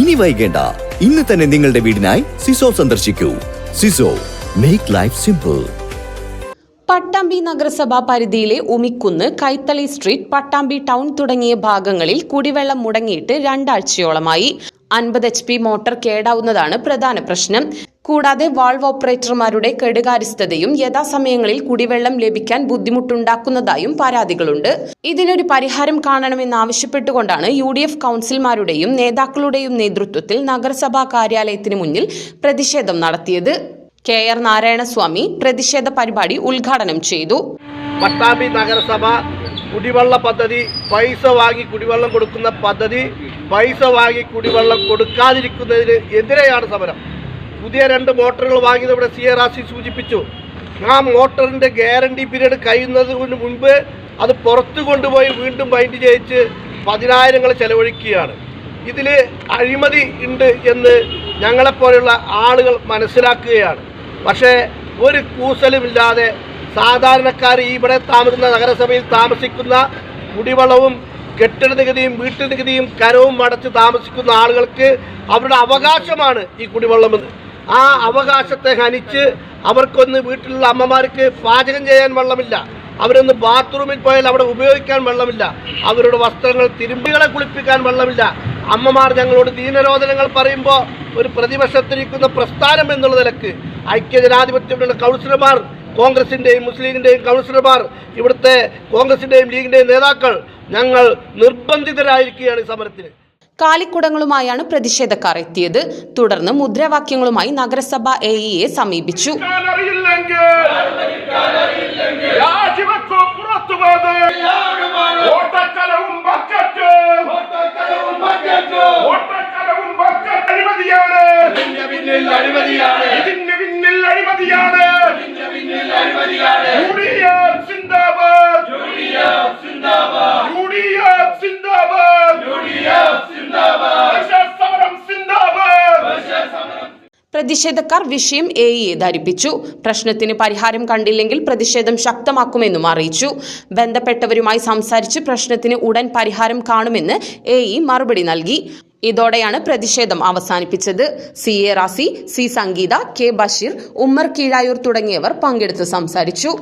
ഇനി വൈകേണ്ട. ഇന്ന് തന്നെ നിങ്ങളുടെ വീടിനായി സിസോ സന്ദർശിക്കൂ. സിസോ മേക്ക് ലൈഫ് സിമ്പിൾ പട്ടാമ്പി നഗരസഭാ പരിധിയിലെ ഉമിക്കുന്ന് കൈത്തളി സ്ട്രീറ്റ് പട്ടാമ്പി ടൗൺ തുടങ്ങിയ ഭാഗങ്ങളിൽ കുടിവെള്ളം മുടങ്ങിയിട്ട് രണ്ടാഴ്ചയോളമായി. അൻപത് എച്ച് പി മോട്ടോർ കേടാവുന്നതാണ് പ്രധാന പ്രശ്നം. കൂടാതെ വാൾവ് ഓപ്പറേറ്റർമാരുടെ കെടുകാര്യസ്ഥതയും യഥാസമയങ്ങളിൽ കുടിവെള്ളം ലഭിക്കാൻ ബുദ്ധിമുട്ടുണ്ടാക്കുന്നതായും പരാതികളുണ്ട്. ഇതിനൊരു പരിഹാരം കാണണമെന്നാവശ്യപ്പെട്ടുകൊണ്ടാണ് യു ഡി എഫ് കൗൺസിൽമാരുടെയും നേതാക്കളുടെയും നേതൃത്വത്തിൽ നഗരസഭാ കാര്യാലയത്തിന് മുന്നിൽ പ്രതിഷേധം നടത്തിയത്. കെ ആർ നാരായണസ്വാമി പ്രതിഷേധ പരിപാടി ഉദ്ഘാടനം ചെയ്തു. പട്ടാമ്പി നഗരസഭ കുടിവെള്ള പദ്ധതി പൈസ വാങ്ങി കുടിവെള്ളം കൊടുക്കുന്ന പദ്ധതി പൈസ വാങ്ങി കുടിവെള്ളം കൊടുക്കാതിരിക്കുന്നതിന് എതിരെയാണ് സമരം. പുതിയ രണ്ട് മോട്ടറുകൾ വാങ്ങിയത് ഇവിടെ സി ആർ റാസി സൂചിപ്പിച്ചു. ആ മോട്ടറിന്റെ ഗ്യാരണ്ടി പീരീഡ് കഴിയുന്നതിന് മുൻപ് അത് പുറത്തു കൊണ്ടുപോയി വീണ്ടും ബൈൻഡ് ചെയ്യിച്ച് പതിനായിരങ്ങൾ ചെലവഴിക്കുകയാണ്. ഇതിൽ അഴിമതി ഉണ്ട് എന്ന് ഞങ്ങളെപ്പോലെയുള്ള ആളുകൾ മനസ്സിലാക്കുകയാണ്. പക്ഷേ ഒരു കൂസലുമില്ലാതെ സാധാരണക്കാർ ഇവിടെ താമസിക്കുന്ന നഗരസഭയിൽ താമസിക്കുന്ന കുടിവെള്ളവും കെട്ടിട നികുതിയും വീട്ടു നികുതിയും കരവും അടച്ച് താമസിക്കുന്ന ആളുകൾക്ക് അവരുടെ അവകാശമാണ് ഈ കുടിവെള്ളമെന്ന് ആ അവകാശത്തെ ഹനിച്ച് അവർക്കൊന്ന് വീട്ടിലുള്ള അമ്മമാർക്ക് പാചകം ചെയ്യാൻ വെള്ളമില്ല. അവരൊന്ന് ബാത്റൂമിൽ പോയാൽ അവിടെ ഉപയോഗിക്കാൻ വെള്ളമില്ല. അവരുടെ വസ്ത്രങ്ങൾ തിരുമ്പികളെ കുളിപ്പിക്കാൻ വെള്ളമില്ല. അമ്മമാർ ഞങ്ങളോട് ദീനരോധനങ്ങൾ പറയുമ്പോൾ ഒരു പ്രതിപക്ഷത്തിരിക്കുന്ന പ്രസ്ഥാനം എന്നുള്ള നിലയ്ക്ക് ഐക്യജനാധിപത്യത്തിലുള്ള കൗൺസിലർമാർ കോൺഗ്രസിന്റെയും മുസ്ലിം ലീഗിന്റെയും കൗൺസിലർമാർ ഇവിടുത്തെ കോൺഗ്രസിന്റെയും ലീഗിന്റെയും നേതാക്കൾ ഞങ്ങൾ നിർബന്ധിതരായിരിക്കുകയാണ് ഈ സമരത്തിന്. കാലിക്കുടങ്ങളുമായാണ് പ്രതിഷേധക്കാർ എത്തിയത്. തുടർന്ന് മുദ്രാവാക്യങ്ങളുമായി നഗരസഭ എ ഇയെ സമീപിച്ചു. അറിയില്ലെങ്കിൽ രാജിവെക്കോ പുറത്തു പോയത് ഓട്ടക്കലവും ബക്കറ്റ് ഓട്ടക്കലവും ബക്കറ്റ് അഴിമതിയാണ് ഇതിന്റെ പിന്നിൽ അഴിമതിയാണ് യു ഡി എഫ് സിന്ദാബാദ് യു ഡി എഫ് സിന്ദാബാദ് സമരം സിന്ദാബാദ് പ്രതിഷേധക്കാർ വിഷയം എ ഇയെ ധരിപ്പിച്ചു. പ്രശ്നത്തിന് പരിഹാരം കണ്ടില്ലെങ്കിൽ പ്രതിഷേധം ശക്തമാക്കുമെന്നും അറിയിച്ചു. ബന്ധപ്പെട്ടവരുമായി സംസാരിച്ച് പ്രശ്നത്തിന് ഉടൻ പരിഹാരം കാണുമെന്ന് എ ഇ മറുപടി നൽകി. ഇതോടെയാണ് പ്രതിഷേധം അവസാനിപ്പിച്ചത്. C A Razi C Sangeetha K Basheer Ummer Keezhayur തുടങ്ങിയവർ പങ്കെടുത്ത് സംസാരിച്ചു.